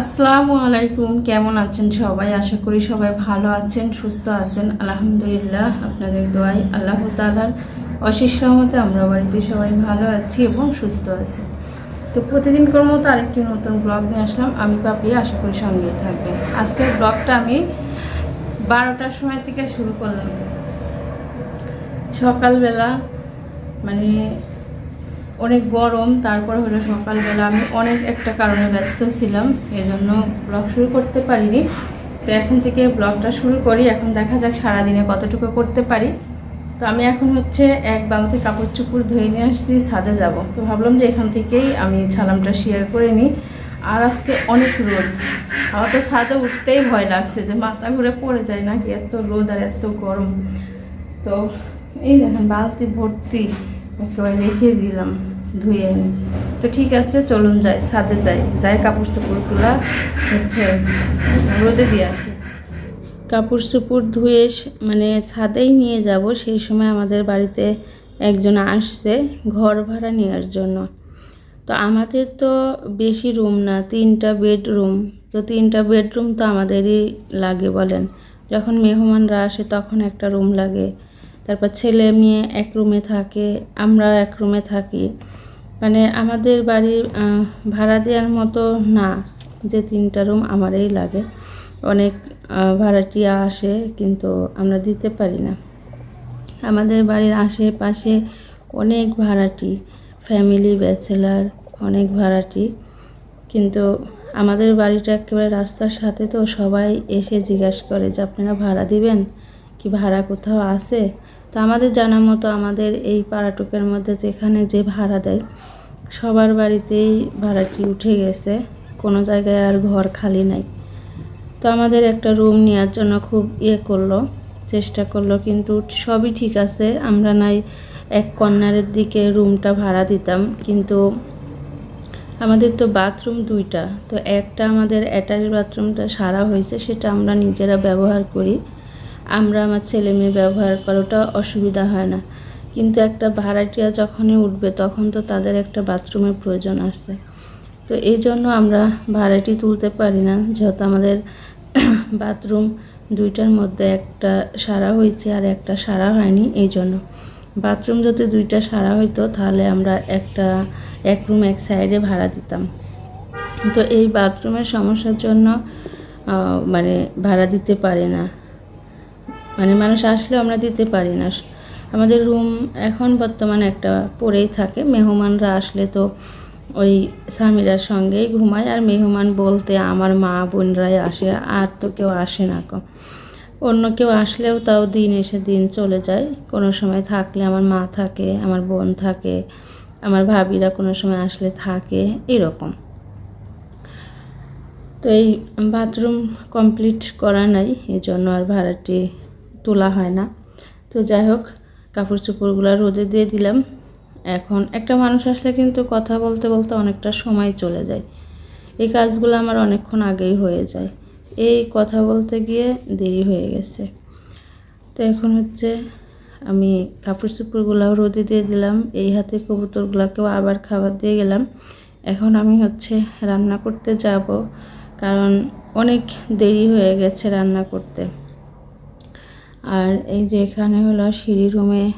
আসসালামু আলাইকুম, কেমন আছেন সবাই? আশা করি সবাই ভালো আছেন, সুস্থ আছেন। আলহামদুলিল্লাহ, আপনাদের দোয়াই আল্লাহ তালার অশেষ রহমতে আমরা বাড়িতে সবাই ভালো আছি এবং সুস্থ আছি। তো প্রতিদিনকার মতো আরেকটি নতুন ব্লগ নিয়ে আসলাম। আমি পাপি আশা করি সঙ্গেই থাকবেন। আজকের ব্লগটা আমি বারোটার সময় থেকে শুরু করলাম। সকালবেলা মানে অনেক গরম, তারপর হলো সকালবেলা আমি অনেক একটা কারণে ব্যস্ত ছিলাম এই জন্য ব্লগ শুরু করতে পারিনি। তো এখন থেকে ব্লগটা শুরু করি, এখন দেখা যাক সারাদিনে কতটুকু করতে পারি। তো আমি এখন হচ্ছে এক বালতি কাপড় চুপড় ধুয়ে নিয়ে আসছি, ছাদে যাব। তো ভাবলাম যে এখান থেকেই আমি ছালামটা শেয়ার করে নিই। আর আজকে অনেক রোদ। আমার তো ছাদে উঠতেই ভয় লাগছে যে মাথা ঘুরে পড়ে যায় নাকি, এত রোদ আর এত গরম। তো এই দেখেন, বালতি ভর্তি একেবারে রেখে দিলাম। ধুয়ে তো ঠিক আছে, চলুন যাই, ছাদে যাই। যাই, কাপড় চোপড়গুলা হচ্ছে রোদে দিয়ে আসি। কাপড় চোপড় ধুয়ে মানে ছাদেই নিয়ে যাব, সেই সময় আমাদের বাড়িতে একজন আসছে, ঘর ভাড়া নেওয়ার জন্য। তো আমাদের তো বেশি রুম না, তিনটা বেডরুম। তো তিনটা বেডরুম তো আমাদেরই লাগে বলেন। যখন মেহমানরা আসে তখন একটা রুম লাগে। তারপর ছেলে মেয়ে এক রুমে থাকে আমরা এক রুমে থাকি। মানে আমাদের আহ, ভাড়া দেওয়ার মতো না যে তিনটা রুম আমারই লাগে। অনেক ভাড়াটিয়া আসে কিন্তু আমরা দিতে পারি না। আমাদের বাড়ির আশেপাশে অনেক ভাড়াটি ফ্যামিলি ব্যাচেলার অনেক ভাড়াটি কিন্তু আমাদের বাড়িটা একেবারে রাস্তার সাথে তো সবাই এসে জিজ্ঞাসা করে যে আপনারা ভাড়া দিবেন? কি ভাড়া কোথাও আছে? তো আমাদের জানা মতো আমাদের এই পাড়াটুকের মধ্যে যেখানে যে ভাড়া দেয়, সবার বাড়িতেই ভাড়াটি উঠে গেছে, কোনো জায়গায় আর ঘর খালি নাই। তো আমাদের একটা রুম নেওয়ার জন্য খুব ইয়ে করল, চেষ্টা করল, কিন্তু সবই ঠিক আছে, আমরা নাই এক কর্নারের দিকে রুমটা ভাড়া দিতাম, কিন্তু আমাদের তো বাথরুম দুইটা, তো একটা আমাদের অ্যাটাচ বাথরুমটা সারা হয়েছে, সেটা আমরা নিজেরা ব্যবহার করি। আমরা আমার ছেলে মেয়ে ব্যবহার করাটা অসুবিধা হয় না। কিন্তু একটা ভাড়াটিয়া যখনই উঠবে, তখন তো তাদের একটা বাথরুমের প্রয়োজন আসছে। তো এই জন্য আমরা ভাড়াটি তুলতে পারি না, যেহেতু আমাদের বাথরুম দুইটার মধ্যে একটা সারা হয়েছে আর একটা সারা হয়নি, এই জন্য। বাথরুম যদি দুইটা সারা হইতো, তাহলে আমরা একটা, এক রুম এক সাইডে ভাড়া দিতাম। তো এই বাথরুমের সমস্যার জন্য মানে ভাড়া দিতে পারে না। মানে মানুষ আসলেও আমরা দিতে পারি না। আমাদের রুম এখন বর্তমানে একটা পড়েই থাকে। মেহমানরা আসলে তো ওই স্বামীরার সঙ্গেই ঘুমায়। আর মেহমান বলতে আমার মা বোনরাই আসে, আর তো কেউ আসে না কো। অন্য কেউ আসলেও তাও দিন এসে দিন চলে যায়। কোনো সময় থাকলে আমার মা থাকে, আমার বোন থাকে, আমার ভাবিরা কোনো সময় আসলে থাকে, এরকম। তো এই বাথরুম কমপ্লিট করা নাই এই জন্য আর ভাড়াটি তোলা হয় না। তো যাই হোক কাপড় চোপড়গুলো রোদে দিয়ে দিলাম। এখন একটা মানুষ আসলে কিন্তু কথা বলতে বলতে অনেকটা সময় চলে যায়। এই কাজগুলো আমার অনেকক্ষণ আগেই হয়ে যায়। এই কথা বলতে গিয়ে দেরি হয়ে গেছে। তো এখন হচ্ছে আমি কাপড় চোপড়গুলোও রোদে দিয়ে দিলাম। এই হাতে কবুতরগুলোকেও আবার খাবার দিয়ে গেলাম। এখন আমি হচ্ছে রান্না করতে যাব, কারণ অনেক দেরি হয়ে গেছে রান্না করতে। আর এই যে এখানে হলো সিঁড়ি রুমে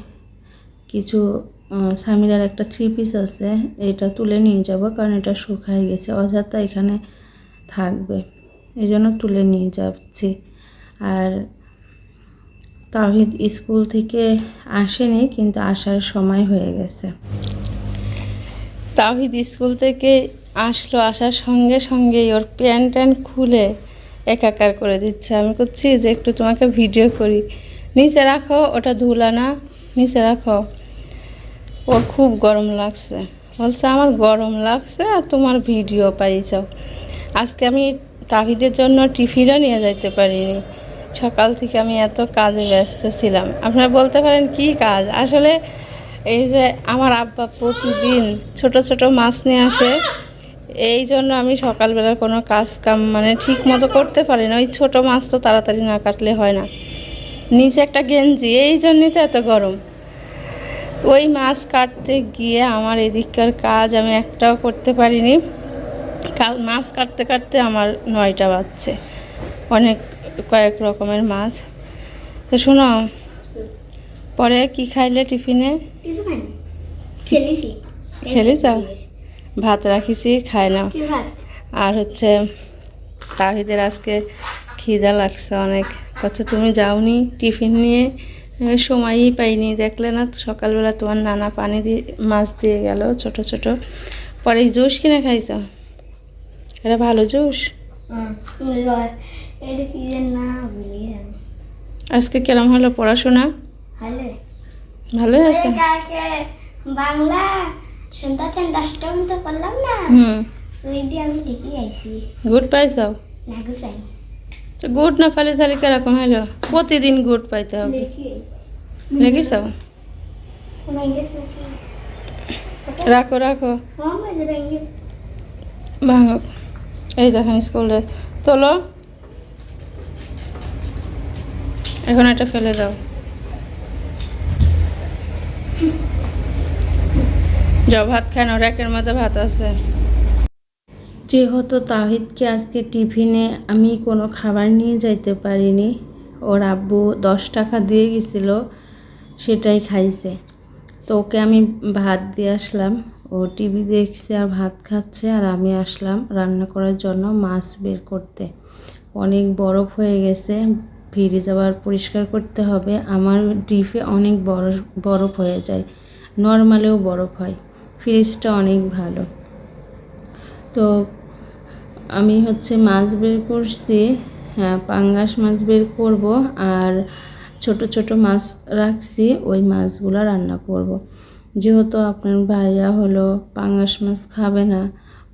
কিছু আহ, সামিরার একটা থ্রি পিস আছে। এটা তুলে নিয়ে যাব কারণ এটা শুকায় গেছে। অযথা এখানে থাকবে। এই জন্য তুলে নিয়ে যাচ্ছি। আর তাহিদ স্কুল থেকে আসেনি কিন্তু আসার সময় হয়ে গেছে। তাহিদ স্কুল থেকে আসলো আসার সঙ্গে সঙ্গেই ওর প্যান্ট ট্যান্ট খুলে একাকার করে দিচ্ছে। আমি করছি যে একটু তোমাকে ভিডিও করি। নিচে রাখো, ওটা ধুলা না। নিচে রাখো। ওর খুব গরম লাগছে। বলছে, আমার গরম লাগছে আর তোমার ভিডিও পাইছাও আজকে আমি তাহিদের জন্য টিফিনও নিয়ে যাইতে পারিনি। সকাল থেকে আমি এত কাজে ব্যস্ত ছিলাম। আপনারা বলতে পারেন, কি কাজ? আসলে এই যে আমার আব্বা প্রতিদিন ছোট ছোট মাছ নিয়ে আসে। এই জন্য আমি সকালবেলা কোনো কাজ কাম মানে ঠিক মতো করতে পারি না। ওই ছোটো মাছ তো তাড়াতাড়ি না কাটলে হয় না। নিচে একটা গেঞ্জি এই জন্যই তো এত গরম। ওই মাছ কাটতে গিয়ে আমার এদিককার কাজ আমি একটাও করতে পারিনি। কাল মাছ কাটতে কাটতে আমার নয়টা বাজছে। অনেক কয়েক রকমের মাছ। তো শোনো পরে কি খাইলে টিফিনে? কিছু খাইনি। খেলেছি। খেলে যাও ভাত রাখিছি খাই না আর হচ্ছে তাহিদের আজকে খিদা লাগছে অনেক। আচ্ছা তুমি যাওনি টিফিন নিয়ে? সময়ই পাইনি দেখলে না সকালবেলা তোমার নানা পানি দিয়ে মাছ দিয়ে গেল ছোট ছোট। পরে জুস কিনে খাইছ? এটা ভালো জুস? ভুলে আজকে কেরম হলো পড়াশোনা? ভালোই আছে। কালকে বাংলা শুনতেছেন দশটা মতো করলাম না। হুম। ওই দিয়ে আমি লিখে আইছি। গুড পাইছ না গুছাই তো গুড না পাইলে তাহলে কীরকম হলো প্রতিদিন গুড পাইতে হবে। লিখে লেগেছ? রাখো রাখো। হ্যাঁ ভাঙো এই দেখেন স্কুলে তোলো। এখন এটা ফেলে দাও। যাও, ভাত খান র্যাকের মধ্যে ভাত আছে। যেহেতু তাহিদকে আজকে টিফিনে আমি কোনো খাবার নিয়ে যাইতে পারিনি, ওর আব্বু দশ টাকা দিয়ে গেছিল, সেটাই খাইছে। তো ওকে আমি ভাত দিয়ে আসলাম, ও টিভি দেখছে আর ভাত খাচ্ছে, আর আমি আসলাম রান্না করার জন্য মাছ বের করতে। অনেক বরফ হয়ে গেছে ফ্রিজ আবার পরিষ্কার করতে হবে। আমার ডিপে অনেক বরফ বরফ হয়ে যায়, নর্মালেও বরফ হয়। ফ্রিজটা অনেক ভালো তো আমি হচ্ছে মাছ বের করছি হ্যাঁ পাঙ্গাস মাছ বের করব আর ছোট ছোট মাছ রাখছি, ওই মাছগুলো রান্না করব। যেহেতু আপনার ভাইয়া হলো পাঙ্গাস মাছ খাবে না,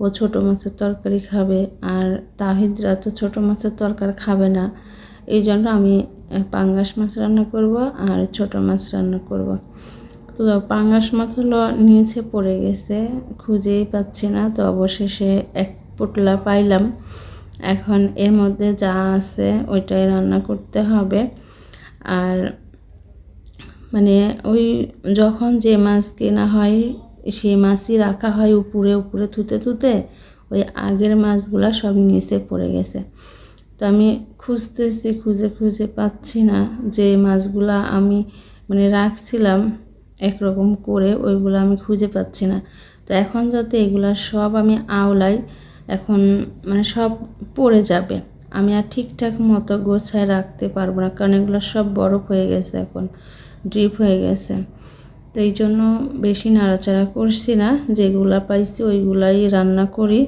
ও ছোট মাছের তরকারি খাবে আর তাহিদরা তো ছোট মাছের তরকারি খাবে না, এই জন্য আমি পাঙ্গাস মাছ রান্না করব আর ছোট মাছ রান্না করব। তো পাঙ্গাস মাছ হলো নিচে পড়ে গেছে, খুঁজেই পাচ্ছি না, তো অবশেষে এক পোটলা পাইলাম। এখন এর মধ্যে যা আছে ওইটাই রান্না করতে হবে। আর মানে ওই যখন যে মাছ কেনা হয়, সেই মাছই রাখা হয় উপরে উপরে থুতে থুতে, ওই আগের মাছগুলো সব নিচে পড়ে গেছে। তো আমি খুঁজতেছি, খুঁজে খুঁজে পাচ্ছি না যে মাছগুলা আমি মানে রাখছিলাম। একরকম করে ওইগুলো আমি খুঁজে পাচ্ছি না। তো এখন যাতে এগুলা সব আমি আওলাই, এখন মানে সব পড়ে যাবে। আমি আর ঠিকঠাক মতো গোছায় রাখতে পারব না, কারণ এগুলো সব বরফ হয়ে গেছে এখন ড্রিপ হয়ে গেছে। তো এই জন্য বেশি নাড়াচাড়া করছি না, যেগুলা পাইছি ওইগুলাই রান্না করি।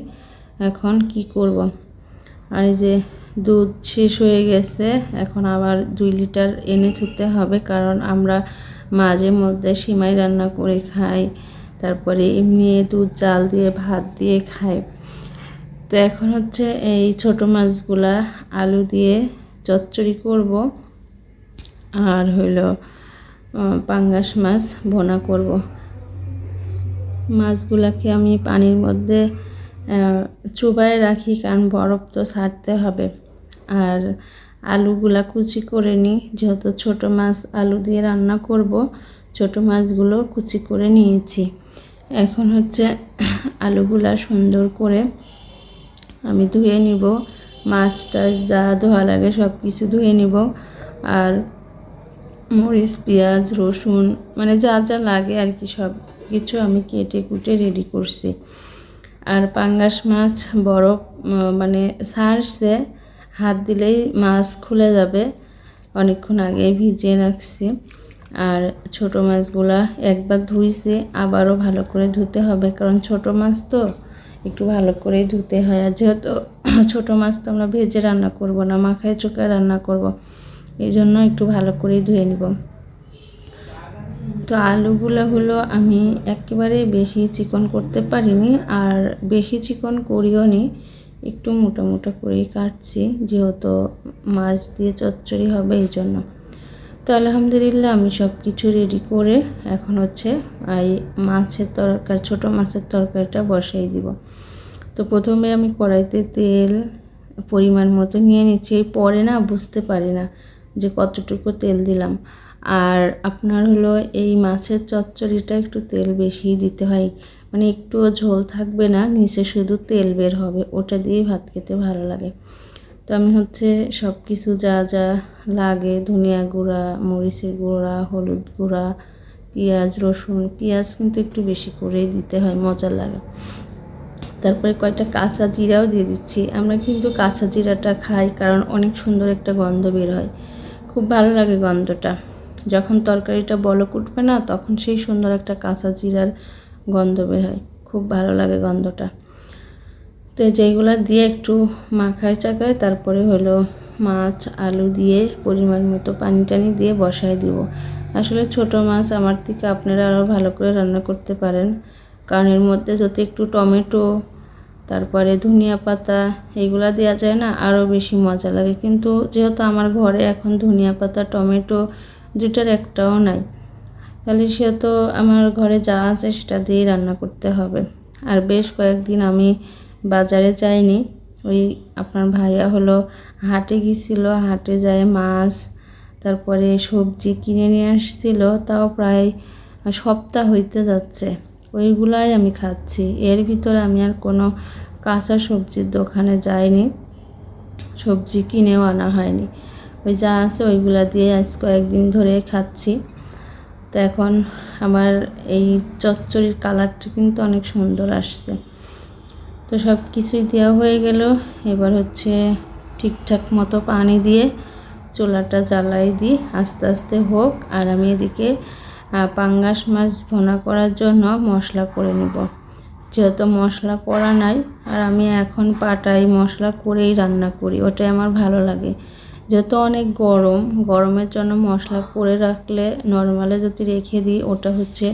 এখন কি করব। আর এই যে দুধ শেষ হয়ে গেছে, এখন আবার দুই লিটার এনে থুতে হবে, কারণ আমরা মাঝে মধ্যে সিমাই রান্না করে খাই, তারপরে এমনি দুধ, চাল দিয়ে, ভাত দিয়ে খাই। তো এখন হচ্ছে এই ছোট মাছগুলা আলু দিয়ে চচ্চড়ি করব, আর হইল পাঙ্গাস মাছ ভোনা করব। মাছগুলাকে আমি পানির মধ্যে চুবায় রাখি, কারণ বরফ তো ছাড়তে হবে। আর আলুগুলা কুচি করে নিই। যেহেতু ছোট মাছ আলু দিয়ে রান্না করব, ছোট মাছগুলো কুচি করে নিয়েছি। এখন হচ্ছে আলুগুলা সুন্দর করে আমি ধুয়ে নিব। মাছ টাছ যা ধোয়া লাগে সব কিছু ধুয়ে নিব। আর মরিচ, পেঁয়াজ, রসুন মানে যা যা লাগে আর কি সব কিছু আমি কেটে কুটে রেডি করছি। আর পাঙ্গাস মাছ বরফ মানে ছাড়ছে হাত দিলেই মাছ খুলে যাবে। অনেকক্ষণ আগে ভিজিয়ে রাখছি। আর ছোট মাছগুলা একবার ধুইছি, আবারও ভালো করে ধুতে হবে। কারণ ছোট মাছ তো একটু ভালো করেই ধুতে হয়। আর যেহেতু ছোটো মাছ তো আমরা ভেজে রান্না করব না, মাখায় চোখে রান্না করব, এই জন্য একটু ভালো করেই ধুয়ে নিব। তো আলুগুলো হলো আমি একেবারে বেশি চিকন করতে পারিনি, আর বেশি চিকন করিও নি। একটু মোটা মোটা করেই কাটছি, যেহেতু মাছ দিয়ে চচ্চড়ি হবে এই জন্য। তো আলহামদুলিল্লাহ আমি সব কিছু রেডি করে এখন হচ্ছে এই মাছের তরকারি, ছোট মাছের তরকারিটা বসাই দিব। তো প্রথমে আমি কড়াইতে তেল পরিমাণ মতো নিয়ে নিচ্ছি পরে না বুঝতে পারি না যে কতটুকু তেল দিলাম। আর আপনার হলো এই মাছের চচ্চড়িটা একটু তেল বেশি দিতে হয় মানে একটুও ঝোল থাকবে না, নিচে শুধু তেল বের হবে, ওটা দিয়েই ভাত খেতে ভালো লাগে। তো আমি হচ্ছে সব কিছু যা যা লাগে, ধনিয়া গুঁড়া, মরিচের গুঁড়া, হলুদ গুঁড়া, পেঁয়াজ, রসুন, পেঁয়াজ কিন্তু একটু বেশি করেই দিতে হয়, মজা লাগে। তারপরে কয়েকটা কাঁচা জিরাও দিয়ে দিচ্ছি। আমরা কিন্তু কাঁচা জিরাটা খাই কারণ অনেক সুন্দর একটা গন্ধ বের হয়। খুব ভালো লাগে গন্ধটা। যখন তরকারিটা বলক উঠবে না, তখন সেই সুন্দর একটা কাঁচা জিরার গন্ধ বের হয়। খুব ভালো লাগে গন্ধটা। তো যেইগুলো দিয়ে একটু মাখায় চাকায় তারপরে হলো মাছ, আলু দিয়ে পরিমাণ মতো পানি টানি দিয়ে বসায় দিব। আসলে ছোট মাছ আমার থেকে আপনারা আরও ভালো করে রান্না করতে পারেন। কারণ এর মধ্যে যদি একটু টমেটো, তারপরে ধনিয়া পাতা এগুলা দেওয়া যায় না আরও বেশি মজা লাগে। কিন্তু যেহেতু আমার ঘরে এখন ধনিয়া পাতা, টমেটো দুটার একটাও নাই তাহলে সে তো আমার ঘরে যা আছে সেটা দিয়েই রান্না করতে হবে। আর বেশ কয়েকদিন আমি বাজারে যাইনি। ওই আপনার ভাইয়া হলো হাটে গিয়েছিল, হাটে যায় মাছ, তারপরে সবজি কিনে নিয়ে আসছিল। তাও প্রায় সপ্তাহ হইতে যাচ্ছে। ওইগুলাই আমি খাচ্ছি। এর ভিতরে আমি আর কোনো কাঁচা সবজির দোকানে যাইনি। সবজি কিনেও আনা হয়নি। ওই যা আছে ওইগুলা দিয়ে আজ কয়েকদিন ধরে খাচ্ছি। তো এখন আমার এই চচ্চড়ির কালারটা কিন্তু অনেক সুন্দর আসছে। তো সব কিছুই দেওয়া হয়ে গেল। এবার হচ্ছে ঠিকঠাক মতো পানি দিয়ে চোলাটা জ্বালাই দিই। আস্তে আস্তে হোক, আর আমি এদিকে পাঙ্গাস মাছ ভোনা করার জন্য মশলা করে নেব। যেহেতু মশলা করা নাই, আর আমি এখন পাটাই মশলা করেই রান্না করি, ওটাই আমার ভালো লাগে। যেহেতু অনেক গরম, গরমের জন্য মশলা করে রাখলে নর্মালে যদি রেখে দিই, ওটা হচ্ছে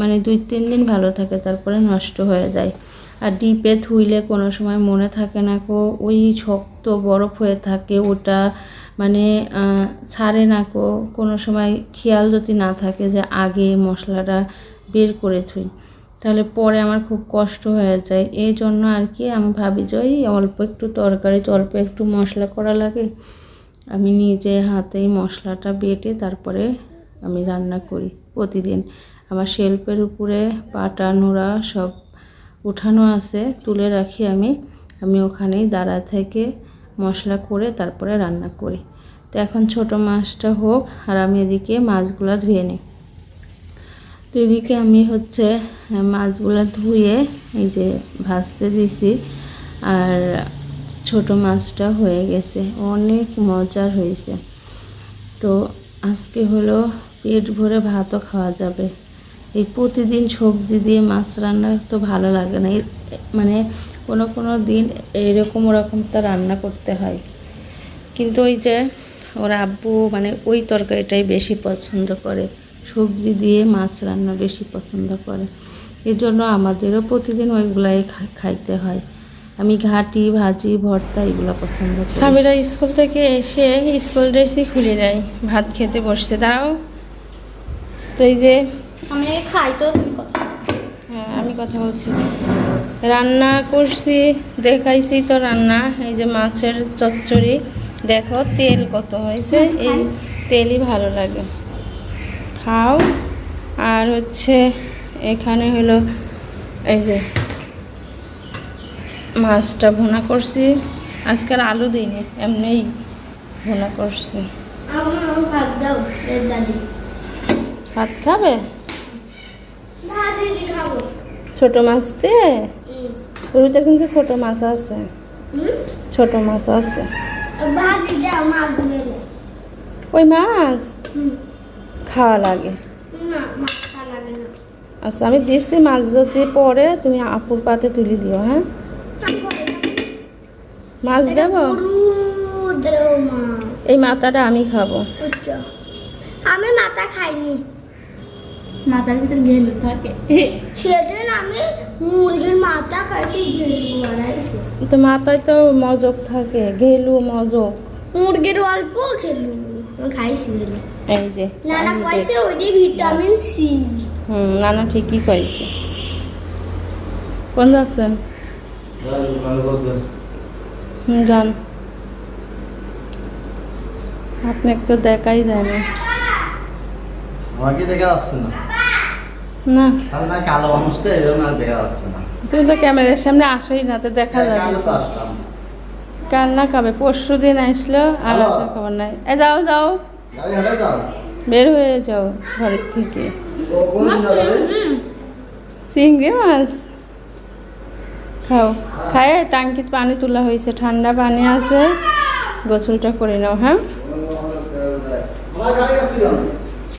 মানে দুই তিন দিন ভালো থাকে, তারপরে নষ্ট হয়ে যায়। আর ডিপে থুইলে কোনো সময় মনে থাকে না কো ওই শক্ত বরফ হয়ে থাকে, ওটা মানে ছাড়ে না কো কোনো সময় খেয়াল যদি না থাকে যে আগে মশলাটা বের করে থুই তাহলে পরে আমার খুব কষ্ট হয়ে যায়। এই জন্য আর কি আমি ভাবি যে ওই অল্প একটু তরকারিতে অল্প একটু মশলা করা লাগে। আমি নিজে হাতেই মশলাটা বেটে তারপরে আমি রান্না করি প্রতিদিন। আমার শেল্পের উপরে পাটা, নোড়া সব উঠানো আছে, তুলে রাখি আমি। আমি ওখানেই দাঁড়া থেকে মশলা করে তারপরে রান্না করি। তো এখন ছোট মাছটা হোক আর আমি এদিকে মাছগুলা ধুয়ে নিই। তো এদিকে আমি হচ্ছে মাছগুলো ধুয়ে এই যে ভাজতে দিছি। আর ছোট মাছটা হয়ে গেছে, অনেক মজার হয়েছে। তো আজকে হলো পেট ভরে ভাতও খাওয়া যাবে। এই প্রতিদিন সবজি দিয়ে মাছ রান্না তো ভালো লাগে না। মানে কোনো কোনো দিন এরকম ওরকম তা রান্না করতে হয়। কিন্তু ওই যে ওর আব্বু মানে ওই তরকারিটাই বেশি পছন্দ করে। সবজি দিয়ে মাছ রান্না বেশি পছন্দ করে। এর জন্য আমাদেরও প্রতিদিন ওইগুলাই খাইতে হয়। আমি ঘাটি ভাজি ভর্তা এগুলো পছন্দ করি। স্বামীরা স্কুল থেকে এসে স্কুল ড্রেসই খুলে নেয়। ভাত খেতে বসছে। দাঁড়াও। তো এই যে আমি খাই তো তুমি কথা হ্যাঁ আমি কথা বলছি। রান্না করছি দেখাইছি তো রান্না। এই যে মাছের চচ্চড়ি। দেখো তেল কত হয়েছে। এই তেলই ভালো লাগে। খাও। আর হচ্ছে এখানে হলো এই যে মাছটা ভুনা করছি। আজকাল আলু দিইনি এমনিই ভুনা করছি। ভাত খাবে? ছোট মাছ দিয়ে? রুইতে কিন্তু ছোট মাছ আছে। ছোট মাছ আছে। ওই মাছ? খাওয়া লাগে। না মাছ খাওয়া লাগে না আচ্ছা আমি দিচ্ছি মাছ যদি পরে তুমি আপুর পাতে তুলে দিও হ্যাঁ? মাছ দেবো? এই মাথাটা আমি খাব। আচ্ছা আমি মাথা খাইনি। মাথার ভিতর গেল থাকে। সেদিন আমি মুরগির মাথা খাইছি ঘেলু বাড়াইছি। তো মাথায় তো মজক থাকে ঘেলু মজক। মুরগির অল্প খেলু ঘেলু এই যে নানা কইছে দেখ- ওই যে ভিটামিন সি। হুম নানা ঠিকই করেছে কোন যাচ্ছেন? হুম যান। আপনাকে তো দেখাই যায় না আমাকে দেখে আসছে না। না। না কালো মানুষ তো এই জন্য দেখা যাচ্ছে না। তুমি তো ক্যামেরার সামনে আসোই না তো দেখা হ্যাঁ, যাবে। কালো কান্না কবে পরশু দিন আসলো আর। আসার খবর নাই। এ যাও যাও। বের হয়ে যাও ঘরের থেকে। ও চিংড়ি মাছ। খাও। খায় টাঙ্কিতে পানি তোলা হয়েছে ঠান্ডা পানি আছে। গোসলটা করে নাও হ্যাঁ?